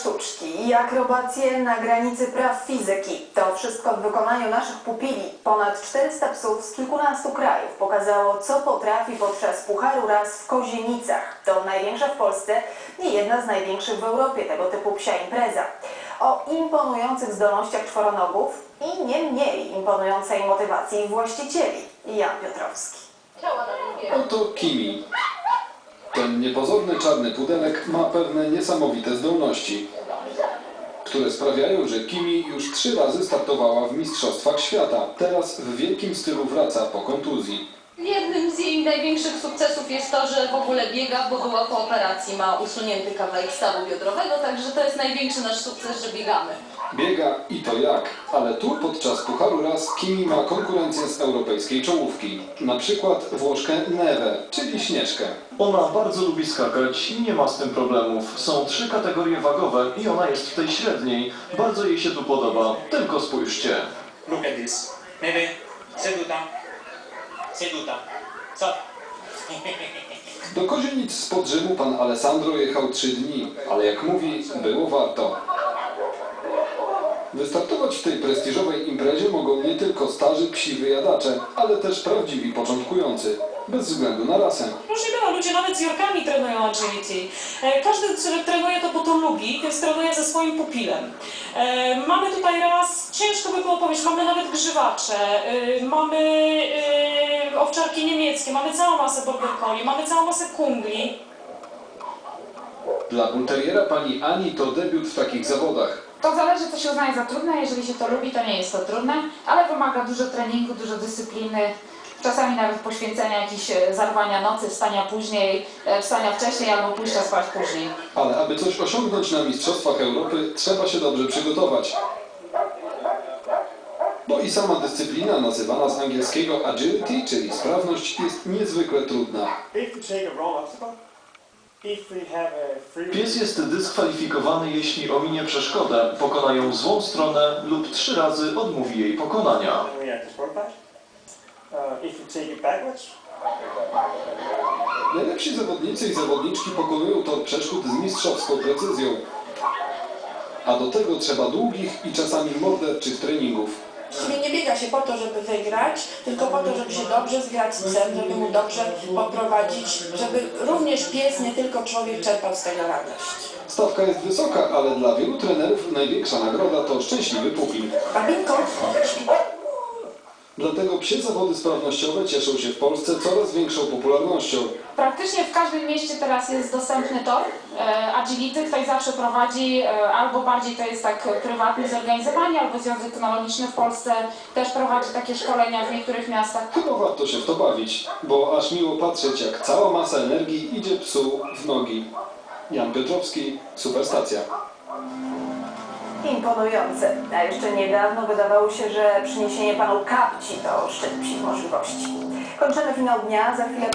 Sztuczki i akrobacje na granicy praw fizyki. To wszystko w wykonaniu naszych pupili. Ponad 400 psów z kilkunastu krajów pokazało, co potrafi podczas Pucharu Raz w Kozienicach. To największa w Polsce i jedna z największych w Europie tego typu psia impreza. O imponujących zdolnościach czworonogów i nie mniej imponującej motywacji właścicieli. Jan Piotrowski. Oto Kimi. Niepozorny czarny pudelek ma pewne niesamowite zdolności, które sprawiają, że Kimi już trzy razy startowała w Mistrzostwach Świata. Teraz w wielkim stylu wraca po kontuzji. Jednym z jej największych sukcesów jest to, że w ogóle biega, bo była po operacji, ma usunięty kawałek stawu biodrowego, także to jest największy nasz sukces, że biegamy. Biega i to jak, ale tu podczas Pucharu Raz Kimi ma konkurencję z europejskiej czołówki. Na przykład Włoszkę Neve, czyli Śnieżkę. Ona bardzo lubi skakać i nie ma z tym problemów. Są trzy kategorie wagowe i ona jest w tej średniej. Bardzo jej się tu podoba. Tylko spójrzcie. Look at this. Neve, seduta. Seduta. Stop. Do Kozienic spod Rzymu pan Alessandro jechał trzy dni, ale jak mówi, było warto. Wystartować w tej prestiżowej imprezie mogą nie tylko starzy psi wyjadacze, ale też prawdziwi początkujący, bez względu na rasę. Bywa, ludzie nawet z Jorkami trenują agility. E, Każdy który trenuje to, bo to lubi, więc trenuje ze swoim pupilem. E, Mamy tutaj raz, ciężko by było powiedzieć, mamy nawet grzywacze, e, mamy owczarki niemieckie, mamy całą masę border collie, mamy całą masę kungli. Dla bulteriera pani Ani to debiut w takich zawodach. To zależy, co się uznaje za trudne. Jeżeli się to lubi, to nie jest to trudne, ale wymaga dużo treningu, dużo dyscypliny, czasami nawet poświęcenia jakichś e, zarwania nocy, wstania później, e, wstania wcześniej albo pójścia spać później. Ale aby coś osiągnąć na Mistrzostwach Europy, trzeba się dobrze przygotować. Bo i sama dyscyplina, nazywana z angielskiego agility, czyli sprawność, jest niezwykle trudna. Pies jest dyskwalifikowany, jeśli ominie przeszkodę, pokona ją złą stronę lub trzy razy odmówi jej pokonania. Uh, Najlepsi zawodnicy i zawodniczki pokonują tor przeszkód z mistrzowską precyzją. A do tego trzeba długich i czasami morderczych treningów. Czyli nie biega się po to, żeby wygrać, tylko po to, żeby się dobrze zgrać z psem, żeby mu dobrze poprowadzić, żeby również pies, nie tylko człowiek czerpał z tego radość. Stawka jest wysoka, ale dla wielu trenerów największa nagroda to szczęśliwy pupil. Babinko, Dlatego psie zawody sprawnościowe cieszą się w Polsce coraz większą popularnością. Praktycznie w każdym mieście teraz jest dostępny tor e, agility. Ktoś zawsze prowadzi, e, albo bardziej to jest tak prywatnie zorganizowanie, albo Związek Kynologiczny w Polsce też prowadzi takie szkolenia w niektórych miastach. Chyba warto się w to bawić, bo aż miło patrzeć, jak cała masa energii idzie psu w nogi. Jan Piotrowski, Superstacja. Imponujące. A jeszcze niedawno wydawało się, że przyniesienie panu kapci to szczyt możliwości. Kończymy finał dnia, za chwilę